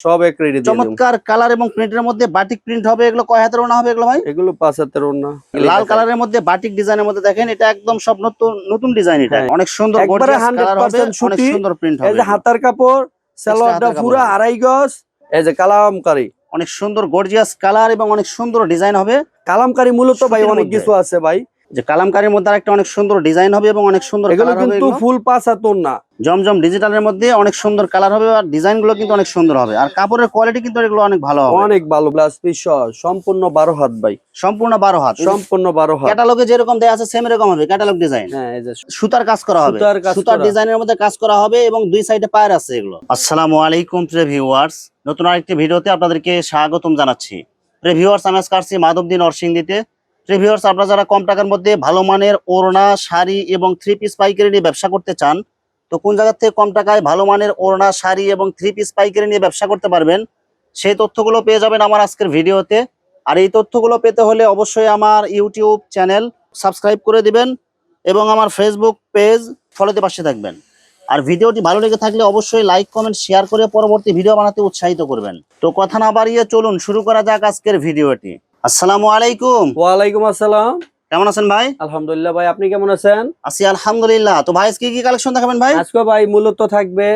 সব এক রেডি চমৎকার কালার এবং প্রিন্টের মধ্যে বাটিক প্রিন্ট হবে এগুলো কয় হাতের ওনা হবে এগুলো ভাই? এগুলো পাঁচ হাতের ওড়না। লাল কালারের মধ্যে বাটিক ডিজাইনের মধ্যে দেখেন এটা একদম সব নতুন নতুন ডিজাইন এটা। হ্যাঁ। অনেক সুন্দর কালার হবে অনেক সুন্দর প্রিন্ট এই হবে যে হাতার কাপড় সালোয়ারটা পুরো আড়াই গজ এই যে কালামকারি। অনেক সুন্দর গর্জিয়াস কালার এবং অনেক সুন্দর ডিজাইন হবে। কালামকারি মূলত ভাই অনেক কিছু আছে ভাই। যে কালামকারীর মধ্যে আরেকটা অনেক সুন্দর ডিজাইন হবে এবং অনেক সুন্দর এগুলো হবে কিন্তু ফুল পাঁচ হাত না জমজম ডিজিটালের মধ্যে অনেক সুন্দর কালার হবে আর ডিজাইনগুলো কিন্তু অনেক সুন্দর হবে। আর কাপড়ের কোয়ালিটি কিন্তু এগুলো অনেক ভালো হবে। অনেক ভালো গ্লাস পিস সম্পূর্ণ বারো হাত ভাই। সম্পূর্ণ বারো হাত। সম্পূর্ণ বারো হাত। ক্যাটালগে যেরকম দেয়া আছে সেম এরকম হবে। ক্যাটালগ ডিজাইন হ্যাঁ এই যে সুতার কাজ করা হবে। সুতার কাজ সুতার ডিজাইনের মধ্যে কাজ করা হবে এবং দুই সাইডে পায়ের আছে এগুলো। আসসালামু আলাইকুম প্রিয় ভিউয়ার্স নতুন আরেকটি ভিডিওতে আপনাদেরকে স্বাগতম জানাচ্ছি। প্রিয় ভিউয়ার্স আমি আজকে আসছি মাধবদী নরসিংদীতে। ভিউয়ার্স আপনারা যারা কম টাকার মধ্যে ভালো মানের ওড়না, শাড়ি এবং থ্রি পিস পাইকারি নিয়ে ব্যবসা করতে চান, তো কোন জায়গার থেকে কম টাকায় ভালো মানের ওড়না, শাড়ি এবং থ্রি পিস পাইকারি নিয়ে ব্যবসা করতে পারবেন, সেই তথ্যগুলো পেয়ে যাবেন আমার আজকের ভিডিওতে। আর এই তথ্যগুলো পেতে হলে অবশ্যই আমার ইউটিউব চ্যানেল সাবস্ক্রাইব করে দিবেন এবং আমার ফেসবুক পেজ ফলোতে পাশে থাকবেন। আর ভিডিওটি ভালো লেগে থাকলে অবশ্যই লাইক কমেন্ট শেয়ার করে পরবর্তী ভিডিও বানাতে উৎসাহিত করবেন। তো কথা না বাড়িয়ে চলুন, শুরু করা যাক আজকের ভিডিওটি। আসসালামু আলাইকুম। ওয়ালাইকুম আসসালাম। কেমন আছেন ভাই? আলহামদুলিল্লাহ ভাই আপনি কেমন আছেন? আছি আলহামদুলিল্লাহ। তো ভাই আজকে কি কালেকশন দেখাবেন ভাই? আজকে ভাই মূলত থাকবে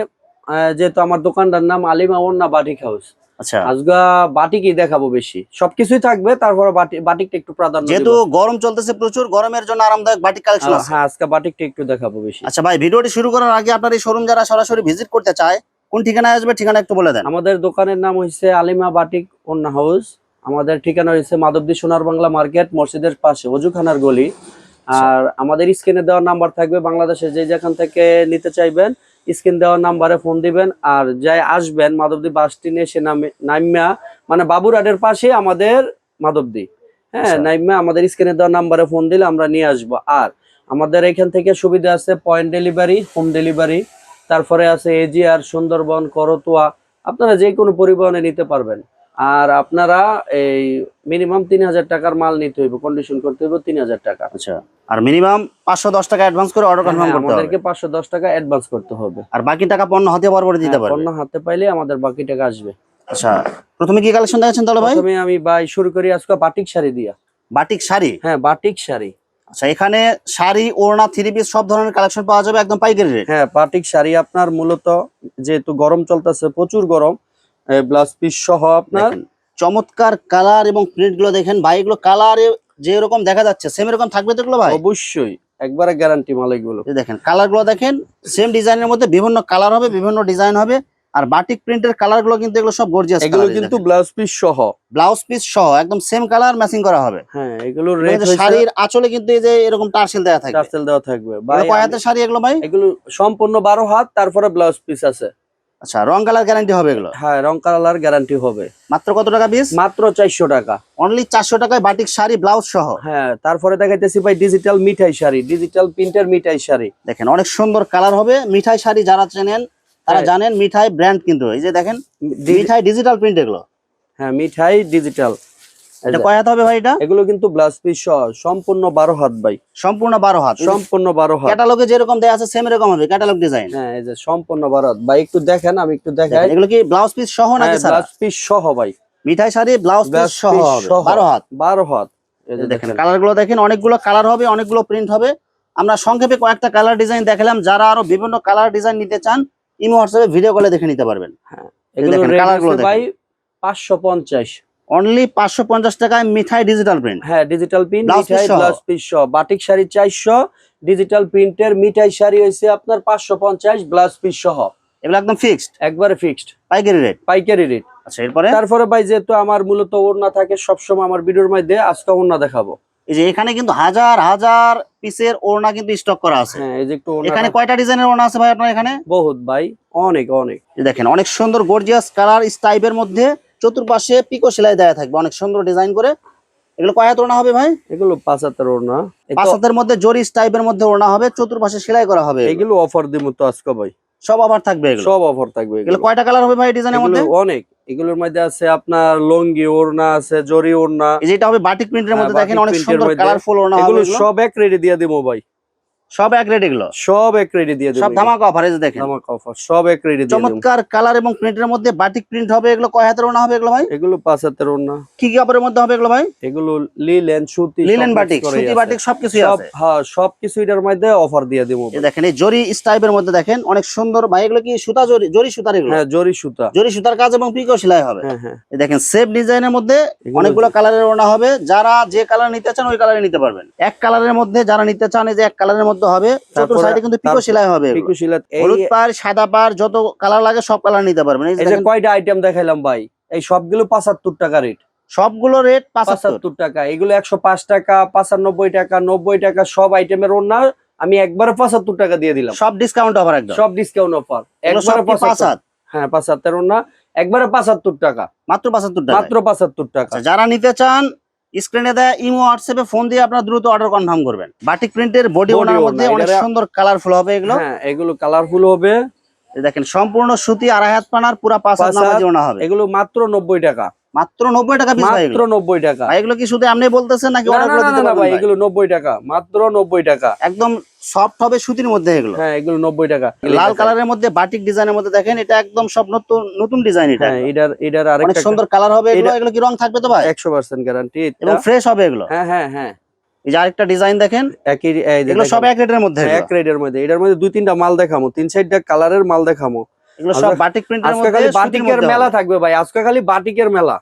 যেহেতু আমার দোকানটার নাম আলিমা ওন্না বাটিক হাউস। আচ্ছা। আজকে বাটিকই দেখাবো বেশি। সবকিছুই থাকবে তারপরে বাটি বাটিকটা একটু প্রাধান্য যেহেতু গরম চলতেছে প্রচুর গরমের জন্য আরামদায়ক বাটিক কালেকশন আছে। হ্যাঁ আজকে বাটিকটা একটু দেখাবো বেশি। আচ্ছা ভাই ভিডিওটি শুরু করার আগে আপনার এই শোরুম যারা সরাসরি ভিজিট করতে চায় কোন ঠিকানায় আসবে ঠিকানা একটু বলে দেন। আমাদের দোকানের নাম হচ্ছে আলিমা বাটিক ওন্না হাউস। আমাদের ঠিকানা হচ্ছে মাধবদী সোনার বাংলা মার্কেট মসজিদের পাশে অজুখানার গলি। আর আমাদের স্ক্রিনে দেওয়া নাম্বার থাকবে বাংলাদেশে যে যেখান থেকে নিতে চাইবেন স্ক্রিন দেওয়া নাম্বারে ফোন দিবেন। আর যাই আসবেন মাধবদী বাস স্ট্যান্ডে এসে নামে নাইমা মানে বাবুরহাটের পাশে আমাদের মাধবদী। হ্যাঁ আচ্ছা। নাইমা আমাদের স্ক্রিনে দেওয়া নাম্বারে ফোন দিলে আমরা নিয়ে আসব। আর আমাদের এখান থেকে সুবিধা আছে পয়েন্ট ডেলিভারি হোম ডেলিভারি তারপরে আছে এজিআর সুন্দরবন করতোয়া। আপনারা যে কোনো পরিবহনে নিতে পারবেন। আর আপনারা এই মিনিমাম তিন হাজার টাকার মাল নিতে হইব কন্ডিশন করতে হইব তিন হাজার টাকা। আচ্ছা আর মিনিমাম পাঁচশো দশ টাকা অ্যাডভান্স করে অর্ডার কনফার্ম হ্যাঁ, করতে হবে। আমাদেরকে পাঁচশো দশ টাকা অ্যাডভান্স করতে হবে। আর বাকি টাকা পণ্য হাতে পরপরে দিতে হ্যাঁ, পারবে। পণ্য হাতে পাইলে আমাদের বাকি টাকা আসবে। আচ্ছা প্রথমে কি কালেকশন দেখাচ্ছেন তাহলে ভাই? প্রথমে আমি ভাই শুরু করি আজকে বাটিক শাড়ি দিয়া। বাটিক শাড়ি? হ্যাঁ বাটিক শাড়ি। আচ্ছা এখানে শাড়ি ওড়না থ্রি পিস সব ধরনের কালেকশন পাওয়া যাবে একদম পাইকারি রেট হ্যাঁ বাটিক শাড়ি আপনার মূলত যেহেতু গরম চলতেছে প্রচুর গরম। ব্লাউজ পিস সহ আপনার। চমৎকার কালার এবং প্রিন্টগুলো দেখেন ভাই এগুলো কালারে যে এরকম দেখা যাচ্ছে সেম এরকম থাকবে তো এগুলো ভাই? অবশ্যই একবারে গ্যারান্টি মাল এগুলো। দেখেন কালারগুলো দেখেন সেম ডিজাইনের মধ্যে বিভিন্ন কালার হবে বিভিন্ন ডিজাইন হবে আর বাটিক প্রিন্টের কালারগুলো কিন্তু এগুলো সব গর্জিয়াস এগুলো কিন্তু ব্লাউজ পিস সহ। ব্লাউজ পিস সহ একদম সেম কালার ম্যাচিং করা হবে। হ্যাঁ যে হচ্ছে শাড়ির আঁচলে কিন্তু এই যে এরকম টার্সেল দেওয়া থাকবে। টার্সেল দেওয়া থাকবে। ভাই কয় হাতের শাড়ি এগুলো ভাই? এগুলো সম্পূর্ণ বারো হাত তারপরে ব্লাউজ পিস আছে। আচ্ছা রং কালার গ্যারান্টি হবে এগুলো? হ্যাঁ রং কালার গ্যারান্টি হবে। মাত্র কত টাকা পিস মাত্র চারশো টাকা। অনলি চারশো টাকায় বাটিক শাড়ি ব্লাউজ সহ? হ্যাঁ তারপরে দেখাইতেছি ভাই ডিজিটাল মিঠাই শাড়ি ডিজিটাল প্রিন্টের মিঠাই শাড়ি। দেখেন অনেক সুন্দর কালার হবে। মিঠাই শাড়ি যারা চেনেন তারা হ্যাঁ। জানেন মিঠাই ব্র্যান্ড কিন্তু। এই যে দেখেন মিঠাই ডিজিটাল প্রিন্ট এগুলো। হ্যাঁ মিঠাই ডিজিটাল এটা কয় হাত হবে ভাই এটা? এগুলো কিন্তু ব্লাউজ পিস সহ সম্পূর্ণ বারো হাত ভাই। সম্পূর্ণ বারো হাত। সম্পূর্ণ বারো হাত। ক্যাটালগে যেরকম দেয়া আছে সেম এরকম হবে ক্যাটালগ ডিজাইন হ্যাঁ এই যে সম্পূর্ণ বারো হাত। ভাই একটু দেখেন আমি একটু দেখাই। এগুলো কি ব্লাউজ পিস সহ নাকি স্যার ব্লাউজ পিস সহ ভাই। মিঠাই শাড়ি ব্লাউজ পিস সহ পিস হবে সহ। বারো হাত। বারো হাত। এই যে দেখেন কালারগুলো দেখেন অনেকগুলো কালার হবে অনেকগুলো প্রিন্ট হবে। আমরা সংক্ষেপে কয়েকটা কালার ডিজাইন দেখালাম। যারা আরও বিভিন্ন কালার ডিজাইন নিতে চান ইমো হোয়াটসঅ্যাপে ভিডিও কলে দেখে নিতে পারবেন। এগুলো দেখেন, রেট colour গুলো ভাই পাঁচশো পঞ্চাশ। অনলি পাঁচশো পঞ্চাশ টাকায় মিঠাই ডিজিটাল প্রিন্ট হ্যাঁ ডিজিটাল প্রিন্ট মিঠাই সহ। ব্লাউজ পিস সহ। বাটিক শাড়ি চারশো ডিজিটাল প্রিন্টের মিঠাই শাড়ি হয়েছে আপনার পাঁচশো পঞ্চাশ ব্লাউজ পিস সহ। এগুলো একদম ফিক্সড একবারে ফিক্সড পাইকারি রেট পাইকারি রেট আচ্ছা এরপরে? তারপরে ভাই যেহেতু আমার মূলত ওড়না থাকে সবসময় আমার ভিডিওর মধ্যে আজকে ওড়না দেখাবো। এই যে এখানে কিন্তু হাজার হাজার পিসের ওড়না কিন্তু স্টক করা আছে। হ্যাঁ এই যে একটু এখানে কয়টা ডিজাইনের ওড়না আছে ভাই আপনার এখানে? বহুত ভাই অনেক অনেক। দেখেন অনেক সুন্দর গর্জিয়াস কালার স্টাইপের মধ্যে চতুর্পাশে পিকো সেলাই দেওয়া থাকবে। অনেক সুন্দর ডিজাইন করে। এগুলো কয় হাত ওড়না হবে ভাই? এগুলো পাঁচ হাতের ওড়না। পাঁচ হাতের মধ্যে জরি স্টাইপের মধ্যে ওড়না হবে চতুর্পাশে সেলাই করা হবে। এগুলো অফার দিব তো আজকে ভাই। সব আবার থাকবে এগুলো? সব অফার থাকবে এগুলো। কয়টা কালার হবে ভাই ডিজাইনের মধ্যে? অনেক। এগুলোর মধ্যে আছে আপনার লঙ্গি ওড়না আছে জরি ওড়না। এই যেটা হবে বাটিক প্রিন্টের হ্যাঁ, মধ্যে দেখেন অনেক সুন্দর কালারফুল ওড়না এগুলো। সব এক রেডি দিয়ে দিব ভাই। সব এক রেট এগুলো? সব এক রেডি দিয়ে সব ধামাকা অফার এই দেখেন। ধামাকা অফার সব এক রেডি চমৎকার কালার এবং প্রিন্টের মধ্যে বাটিক প্রিন্ট হবে এগুলো কয় হাতের ওনা হবে এগুলো ভাই? এগুলো পাঁচ হাতের ওড়না। কি কি কাপড়ের মধ্যে হবে এগুলো ভাই? এগুলো লিলেন সুতি লিলেন বাটিক সুতি বাটিক সবকিছুই সব আছে। হ্যাঁ সবকিছু এটার মধ্যে অফার দিয়ে দেবো। দেখেন এই জরি স্টাইপের মধ্যে দেখেন অনেক সুন্দর। ভাই এগুলো কি সুতা জরি? জরি সুতার এগুলো? হ্যাঁ জরি সুতা। জরি সুতার কাজ এবং পিকো সেলাই হবে। হ্যাঁ হ্যাঁ। দেখেন সেফ ডিজাইনের মধ্যে অনেকগুলো কালারের ওনা হবে। যারা যে কালার নিতে চান ওই কালারে নিতে পারবেন। এক কালারের মধ্যে যারা নিতে চান এই যে এক কালারের মধ্যে হবে চতুর সাইডে কিন্তু পিকো সেলাই হবে। পিকু এই হলুদ পার সাদা পার যত কালার লাগে সব কালার নিতে পারবেন। এই যে কয়টা আইটেম দেখাইলাম ভাই? এই সবগুলো পাঁচাত্তর টাকা রেট সবগুলো রেট পাঁচাত্তর। পাঁচাত্তর টাকা। এগুলো একশো পাঁচ টাকা পাঁচানব্বই টাকা নব্বই টাকা সব আইটেমের ওড়না আমি একবারে পঁচাত্তর টাকা দিয়ে দিলাম। সব ডিসকাউন্ট অফার একদম। সব ডিসকাউন্ট অফার একবারে কি পাঁচ পঁচাত্তর? হাত হ্যাঁ পাঁচাত্তর একবারে পাঁচাত্তর টাকা। মাত্র পাঁচাত্তর টাকা মাত্র পাঁচাত্তর টাকা। আচ্ছা, যারা নিতে চান স্ক্রিনে দেয় ইমো হোয়াটসঅ্যাপে ফোন দিয়ে আপনারা দ্রুত অর্ডার কনফার্ম করবেন। বাটিক প্রিন্টের বডি ওনার মধ্যে অনেক সুন্দর কালারফুল হবে এগুলো। হ্যাঁ এগুলো কালারফুল হবে। এই দেখেন সম্পূর্ণ সুতি আড়াই হাত পানার পুরা পাঁচ হাত, নামাজি ওনা হবে। এগুলো মাত্র নব্বই টাকা। মাত্র নব্বই টাকা পিস ভাই মাত্র এগুলো। নব্বই টাকা। এগুলো কি শুধু আপনি বলতেছেন নাকি অর্ডার করে দিতে পারবেন ভাই ভাই? এগুলো নব্বই টাকা মাত্র নব্বই টাকা। একদম সফট হবে সুতির মধ্যে এগুলো। হ্যাঁ এগুলো নব্বই টাকা। লাল কালারের মধ্যে বাটিক ডিজাইনের মধ্যে দেখেন এটা একদম সব নতুন নতুন ডিজাইন এটা। হ্যাঁ এটার এটার অনেক আরেকটা সুন্দর কালার হবে এগুলো। এটা- এগুলো কি রং থাকবে তো ভাই? একশো পার্সেন্ট গ্যারান্টি এবং ফ্রেশ হবে এগুলো। হ্যাঁ হ্যাঁ হ্যাঁ। এই যে আরেকটা ডিজাইন দেখেন একই এগুলো সব এক রেটের মধ্যে এক রেডের মধ্যে। এটার মধ্যে দুই তিনটা মাল দেখামো তিন চারটা কালারের মাল দেখামো। এগুলো সব বাটিক প্রিন্টের মধ্যে খালি বাটিকের মেলা থাকবে ভাই আজকে খালি বাটিকের মেলা।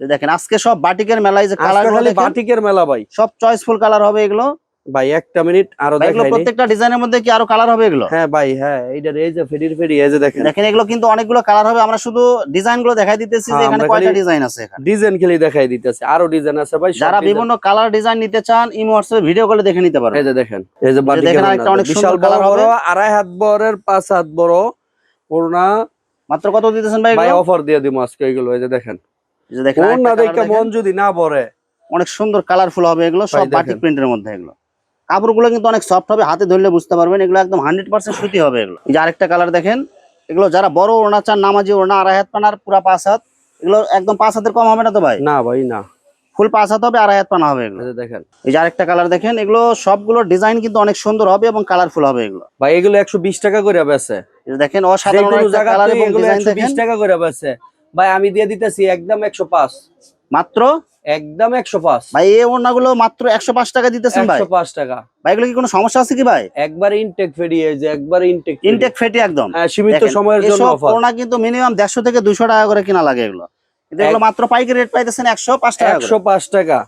দেখেন আজকে সব বাটিকের মেলায় যে কালার খালি বাটিকের মেলা ভাই। সব চয়েসফুল কালার হবে এগুলো। ভাই একটা মিনিট আরও এগুলো প্রত্যেকটা ডিজাইনের মধ্যে কি আরও কালার হবে এগুলো? হ্যাঁ ভাই হ্যাঁ এইটার এই যে ফেরির ফেরি এই যে দেখেন। দেখেন এগুলো কিন্তু অনেকগুলো কালার হবে। আমরা শুধু ডিজাইনগুলো দেখাই দিতেছি যে হ্যাঁ, এখানে কয়টা ডিজাইন আছে এখানে। ডিজাইন খেলে দেখাই দিতেছে। আরও ডিজাইন আছে ভাই যারা বিভিন্ন কালার ডিজাইন নিতে চান ইমো হোয়াটসঅ্যাপে ভিডিও কলে দেখে নিতে পারবেন এই যে দেখেন এই যে বাটিকের দেখেন অনেক বিশাল colour হবে। আড়াই হাত বড়ের পাঁচ হাত বড়। ওড়না মাত্র কত দিতেছেন ভাই ভাই? অফার দিয়ে দিব আজকে এগুলো এই যে দেখেন। এই যে দেখেন ওড়না দেখে মন যদি না অনেক সুন্দর কালারফুল হবে এগুলো সব বাটিক প্রিন্টের মধ্যে এগুলো। কাপড়গুলো কিন্তু অনেক সফট হবে হাতে ধরলে বুঝতে পারবেন এগুলো একদম হান্ড্রেড পার্সেন্ট সুতি হবে এগুলো। এই যে আরেকটা কালার দেখেন এগুলো যারা বড় ওড়না চান নামাজি ওড়না আড়াই হাত পানার পুরা পাঁচ হাত এগুলো একদম পাঁচ হাতের কম হবে না তো ভাই? না ভাই না। ফুল পাঁচ হাত হবে আড়াই হাত পানা হবে এগুলো। দেখেন। এই যে আরেকটা কালার দেখেন এগুলো সবগুলো ডিজাইন কিন্তু অনেক সুন্দর হবে এবং কালারফুল হবে এগুলো। ভাই এগুলো একশো বিশ টাকা করে বেছে দেখেন অসাধারণ যেকোনো একটা কালার এবং ডিজাইন একশো বিশ টাকা করে ভাই আমি দিয়ে দিতেছি একদম একশো পাঁচ। মাত্র? একদম একশো পাঁচ। ভাই এই ওড়নাগুলো মাত্র একশো পাঁচ টাকা দিতেছেন ভাই। পাঁচ টাকা। ভাই এগুলো কি কোনো সমস্যা আছে কি ভাই? একবার ইনটেক যে একবার ইনটেক একদম। হ্যাঁ সীমিত দেখেন, সময়ের জন্য অফার ওড়না কিন্তু মিনিমাম দেড়শো থেকে দুশো টাকা করে কিনা লাগে এগুলো। এগুলো মাত্র পাইকারি রেট পাইতেছেন একশো পাঁচ টাকা একশো পাঁচ টাকা।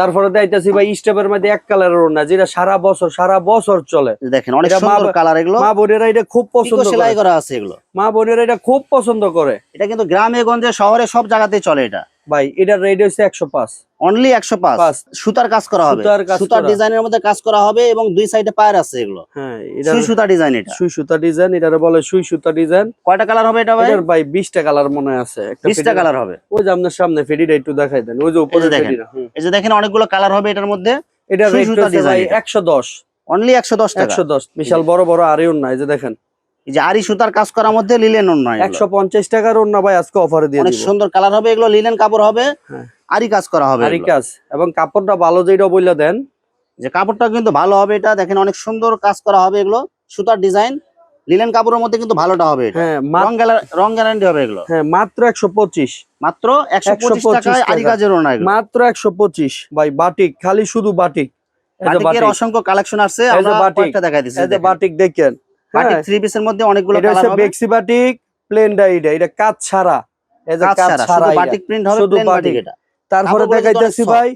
তারপরে দেখতেছি ভাই স্টেপের মধ্যে এক কালারের ওড়না যেটা সারা বছর সারা বছর চলে। দেখেন অনেক সুন্দর কালার এগুলো। মা বোনেরা এটা খুব পছন্দ সেলাই করা আছে এগুলো। মা বোনেরা এটা খুব পছন্দ করে। এটা কিন্তু গ্রামে গঞ্জে শহরে সব জায়গাতেই চলে এটা। ভাই এটার রেট হচ্ছে একশো পাঁচ। অনলি একশো পাঁচ। সুতার কাজ করা হবে? সুতার। ডিজাইনের মধ্যে কাজ করা হবে এবং দুই সাইডে পায়ের আছে এগুলো? হ্যাঁ সুই সুতা ডিজাইন এটা? সুই সুতা ডিজাইন এটার বলে সুই সুতা ডিজাইন কয়টা কালার হবে এটা ভাই? ভাই বিশটা কালার মনে আছে। একটা বিশটা কালার হবে। ওই যে আপনার সামনে ফেডিটা একটু দেখাই দেন। ওই যে উপরে দেখেন। এই যে দেখেন অনেকগুলো কালার হবে এটার মধ্যে। এটা রেট সুতা হচ্ছে ভাই একশো দশ। অনলি একশো দশ একশো দশ। বিশাল বড় বড় আরেও নাই যে দেখেন। এই যে আরি সুতার কাজ করার মধ্যে লিলেন টাকার ভাই আজকে অফারে দিয়ে অনেক সুন্দর কালার হবে এগুলো লিলেন কাপড় হবে হ্যাঁ। আরি কাজ করা হবে আরি কাজ। এবং কাপড়টা ভালো যেটা বইলা দেন। যে কাপড়টা কিন্তু ভালো হবে এটা দেখেন অনেক সুন্দর কাজ করা হবে এগুলো সুতার ডিজাইন লিলেন কাপড়ের মধ্যে কিন্তু ভালোটা হবে হ্যাঁ রং গ্যারান্টি হবে এগুলো। হ্যাঁ মাত্র একশো পঁচিশ। মাত্র একশো পঁচিশ 125 টাকায় আরি কাজের এগুলো। মাত্র ভাই বাটিক খালি শুধু বাটিক। বাটিকের অসংখ্য কালেকশন আছে এই যে আমরা বাটিক। দেখাই দিচ্ছি এই যে বাটিক দেখেন। বাটিক হ্যাঁ, থ্রি পিসের মধ্যে অনেকগুলো এটা কালার হচ্ছে হবে। বেক্সি বাটিক প্লেন ডাইটা এটা কাজ ছাড়া। যে কাজ ছাড়া বাটিক প্রিন্ট হবে প্লেন বাটিক। এটা। তারপরে দেখাইতেছি ভাই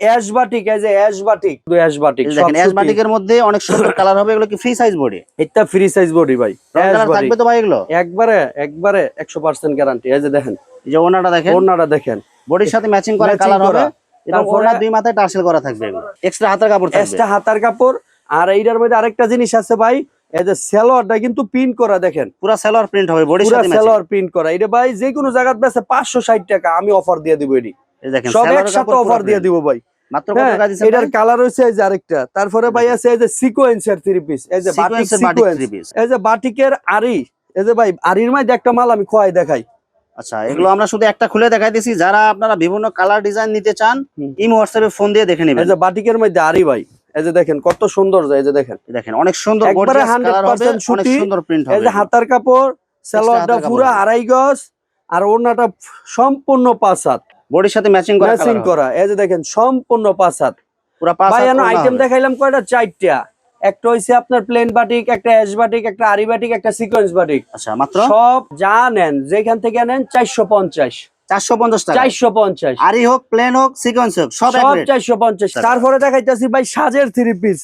অ্যাশ বাটিক যে অ্যাশ বাটিক। শুধু অ্যাশ বাটিক দেখেন অ্যাশ বাটিকের মধ্যে অনেক সুন্দর কালার হবে এগুলো কি ফ্রি সাইজ বডি এটা ফ্রি সাইজ বডি ভাই কালার থাকবে তো ভাই এগুলো? একবারে একবারে একশো পার্সেন্ট গ্যারান্টি এই যে দেখেন। এই যে ওনাটা দেখেন। ওড়নাটা দেখেন। বডির সাথে ম্যাচিং করা কালার হবে। এবং ওনার দুই মাথায় টার্সেল করা থাকবে। এক্সট্রা হাতের কাপড় থাকবে। এক্সট্রা হাতার কাপড়। আর এইটার মধ্যে আরেকটা জিনিস আছে ভাই এই যে সেলোয়ারটা কিন্তু প্রিন্ট করা দেখেন। পুরো সেলোয়ার প্রিন্ট হবে বডির পুরো সেলোয়ার প্রিন্ট করা। এটা ভাই যে কোনো টাকা আমি অফার দিয়ে দিব দেখেন সব একসাথে অফার দিয়ে দিব ভাই। মাত্র কত হ্যাঁ টাকা দিচ্ছেন এটার কালার এই যে আরেকটা। তারপরে ভাই আছে এই যে সিকোয়েন্সের থ্রি পিস এই যে বাটিক সিকোয়েন্স এই যে বাটিকের আরি এই যে ভাই আরির মধ্যে একটা মাল আমি খোয়াই দেখাই। আচ্ছা এগুলো আমরা শুধু একটা খুলে দেখাই দিছি। যারা আপনারা বিভিন্ন কালার ডিজাইন নিতে চান। ইম হোয়াটসঅ্যাপে ফোন দিয়ে দেখে এই নেবেন। যে বাটিকের মধ্যে আরি ভাই। এই যে দেখেন কত সুন্দর যায় এই যে দেখেন। দেখেন অনেক সুন্দর একবারে gorgeous colour 100% অনেক সুতি। সুন্দর প্রিন্ট এই যে হাতার কাপড় সালোয়ারটা পুরো। আড়াই গজ আর ওড়নাটা সম্পূর্ণ পাঁচ হাত। বডির সাথে ম্যাচিং করা ম্যাচিং করা এই যে দেখেন সম্পূর্ণ পাঁচ হাত। পুরা পাঁচ ভাই হাত আইটেম দেখাইলাম কয়টা? চারটা। একটা হইছে আপনার প্লেন বাটিক একটা অ্যাশ বাটিক একটা আরি বাটিক একটা সিকোয়েন্স বাটিক আচ্ছা মাত্র? সব যা নেন যেখান থেকে নেন চারশো পঞ্চাশ। চারশো পঞ্চাশ টাকা। চারশো পঞ্চাশ। আরই হোক প্লেন হোক সিকোয়েন্স সব চারশো পঞ্চাশ। টাকা। তারপরে দেখাইতেছি ভাই সাজের থ্রি পিস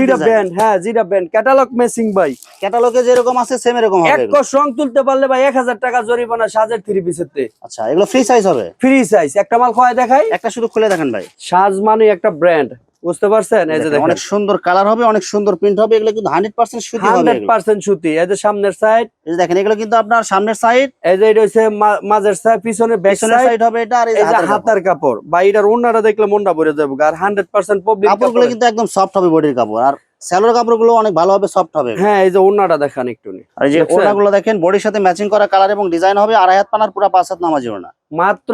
জিরা ব্যান্ড হ্যাঁ জিরা ব্যান্ড ক্যাটালগ মেসিং ভাই। ক্যাটালগে যেরকম আছে সেম এরকম এক এগুলো। কষ রং তুলতে পারলে ভাই এক হাজার টাকা জরিমানা সাজের থ্রি পিসের আচ্ছা এগুলো ফ্রি সাইজ হবে? ফ্রি সাইজ একটা মাল খোয়া দেখাই। একটা শুধু খুলে দেখেন ভাই। সাজ মানে একটা ব্র্যান্ড বুঝতে পারছেন? এই যে দেখেন, অনেক সুন্দর কালার হবে অনেক সুন্দর প্রিন্ট হবে এগুলো কিন্তু হান্ড্রেড পার্সেন্ট সুতি হবে হান্ড্রেড এগুলো। পার্সেন্ট সুতি। এই যে সামনের সাইড এই যে দেখেন এগুলো কিন্তু আপনার সামনের সাইড এই যে এটা হচ্ছে মা- মাঝের সাইড পিছনের ব্যাক সাইড হবে এটা আর এই যে হাতের কাপড়। বা এটার ওন্নাটা দেখলে মনটা ভরে যাবে। আর হান্ড্রেড পার্সেন্ট পাবলিক কাপড়গুলো কিন্তু একদম সফট হবে বডির কাপড়। আর স্যালোর কাপড়গুলো অনেক ভালো হবে সফট হবে। হ্যাঁ এই যে ওন্নাটা দেখান একটু আর এই যে? ওড়নাগুলো দেখেন বডির সাথে ম্যাচিং করা কালার এবং ডিজাইন হবে আড়াই হাত পানার পুরো পাঁচ হাত নামাজি ওড়না। মাত্র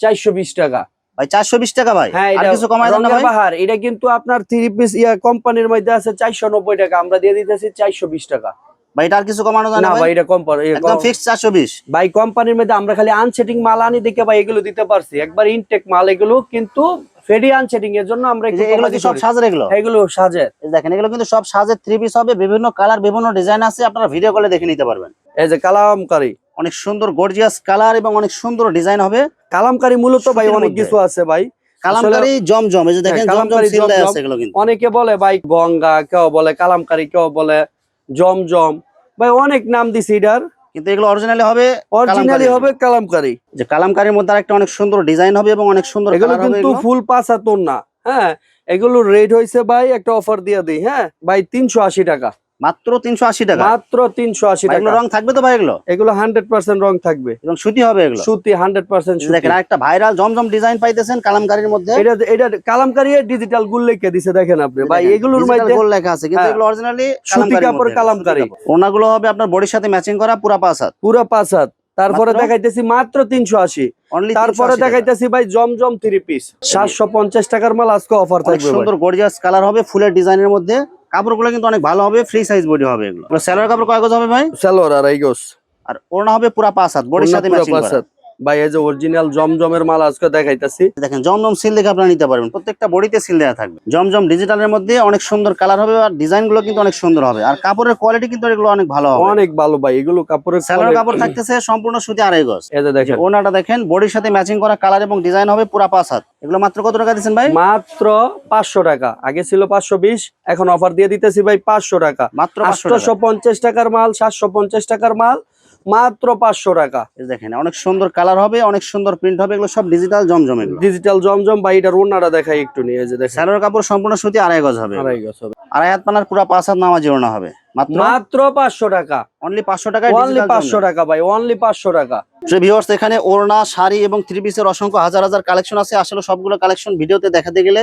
চারশো বিশ টাকা। ভাই চারশো বিশ টাকা ভাই। হ্যাঁ আর কিছু কমাই দেন না ভাই? বাহার এটা কিন্তু আপনার থ্রি পিস ইয়া কোম্পানির মধ্যে আছে চারশো নব্বই টাকা। আমরা দিয়ে দিতেছি চারশো বিশ টাকা। ভাই এটা আর কিছু কমানো যায় না না ভাই? এটা একদম কোম্পানির মধ্যে আমরা খালি আনসেটিং মাল আনি দেখে ভাই এগুলো দিতে পারছি। একবার ইনটেক মাল এগুলো কিন্তু আনসেটিং এর জন্য আমরা এগুলো কি সব। সাজের এগুলো? এগুলো সাজে দেখেন এগুলো কিন্তু সব সাজের থ্রি পিস হবে। বিভিন্ন কালার বিভিন্ন ডিজাইন আছে। আপনারা ভিডিও কলে দেখে নিতে পারবেন। এই যে কালামকারি। অনেক সুন্দর গর্জিয়াস কালার এবং অনেক সুন্দর ডিজাইন হবে। কালামকারি মূলত ভাই অনেক কিছু আছে ভাই। কালামকারি জমজম এই যে দেখেন হ্যাঁ, কালামকারী জমজম। আছে এগুলো কিন্তু। অনেকে বলে ভাই গঙ্গা কেউ বলে কালামকারি কেউ বলে জমজম। ভাই অনেক নাম দিছি এটার। কিন্তু এগুলো অরিজিনালি হবে অরিজিনালি হবে কালামকারি। যে কালামকারির মধ্যে আরেকটা অনেক সুন্দর ডিজাইন হবে এবং অনেক সুন্দর এগুলো কিন্তু ফুল পাঁচা তোর না হ্যাঁ এগুলো রেট হয়েছে ভাই একটা অফার দিয়ে দিই। হ্যাঁ ভাই তিনশো আশি টাকা। মাত্র তিনশো আশি টাকা। মাত্র তিনশো আশি ভাই, এগুলো টাকা। রং থাকবে তো ভাই এগুলো? এগুলো হান্ড্রেড পার্সেন্ট রং থাকবে। এবং সুতি হবে এগুলো? সুতি হান্ড্রেড পার্সেন্ট দেখেন আরেকটা ভাইরাল জমজম ডিজাইন পাইতেছেন কালামকারির মধ্যে। এটা এটা কালামকারি ডিজিটাল গুল লিখে দিছে দেখেন আপনি ভাই এগুলোর মধ্যে গোল লেখা আছে কিন্তু হ্যাঁ, এগুলো অরিজিনালি সুতি কাপড় কালামকারী। ওনাগুলো হবে আপনার বডির সাথে ম্যাচিং করা পুরা পাঁচ হাত। পুরো পাঁচ তারপরে দেখাইতেছি মাত্র তিনশো আশি। অনলি তারপরে দেখাইতেছি ভাই জমজম থ্রি পিস সাতশো পঞ্চাশ টাকার মাল আজকে অফার থাকবে সুন্দর গর্জিয়াস কালার হবে ফুলের ডিজাইনের মধ্যে। কাপড়গুলো কিন্তু অনেক ভালো হবে ফ্রি সাইজ বডি হবে এগুলো। স্যালোয়ার কাপড় কয় গজ হবে ভাই? সালোয়ার আর গজ। আর ওড়না হবে পুরা পাঁচ হাত বডির সাথে ম্যাচিং করা। ভাই এই যে অরিজিনাল জমজমের মাল আজকে দেখাইতাছি। দেখেন জমজম সিল দেখে আপনারা নিতে পারবেন। প্রত্যেকটা বডিতে সিল দেওয়া থাকবে। জমজম ডিজিটালের মধ্যে অনেক সুন্দর কালার হবে আর ডিজাইনগুলো কিন্তু অনেক সুন্দর হবে। আর কাপড়ের কোয়ালিটি কিন্তু এগুলো অনেক ভালো হবে। অনেক ভালো ভাই এগুলো কাপড়ের স্যালোয়ার কাপড় থাকতেছে সম্পূর্ণ সুতি আড়াই গজ। এই যে দেখেন। ওনাটা দেখেন বডির সাথে ম্যাচিং করা কালার এবং ডিজাইন হবে পুরা পাঁচ হাত। এগুলো মাত্র কত টাকা দিচ্ছেন ভাই? মাত্র পাঁচশো টাকা। আগে ছিল পাঁচশো বিশ এখন অফার দিয়ে দিতেছি ভাই পাঁচশো টাকা। মাত্র পাঁচশো পঞ্চাশ টাকার মাল সাতশো পঞ্চাশ টাকার মাল মাত্র পাঁচশো টাকা। দেখেন অনেক সুন্দর কালার হবে অনেক সুন্দর প্রিন্ট হবে এগুলো সব ডিজিটাল জমজম এগুলো। ডিজিটাল জমজম বা এটার ওনাটা দেখাই একটু নিয়ে যে দেখেন। স্যালোয়ার কাপড় সম্পূর্ণ সুতি আড়াই গজ হবে। আড়াই গজ হবে। আড়াই হাত পানার পুরা পাঁচ হাত নামাজি ওড়না হবে। মাত্র? পাঁচশো টাকা। অনলি পাঁচশো টাকায় অনলি পাঁচশো টাকা ভাই অনলি পাঁচশো টাকা। ভিউয়ার্স এখানে ওড়না শাড়ি এবং থ্রি পিসের অসংখ্য হাজার হাজার কালেকশন আছে। আসলে সবগুলো কালেকশন ভিডিওতে দেখাতে গেলে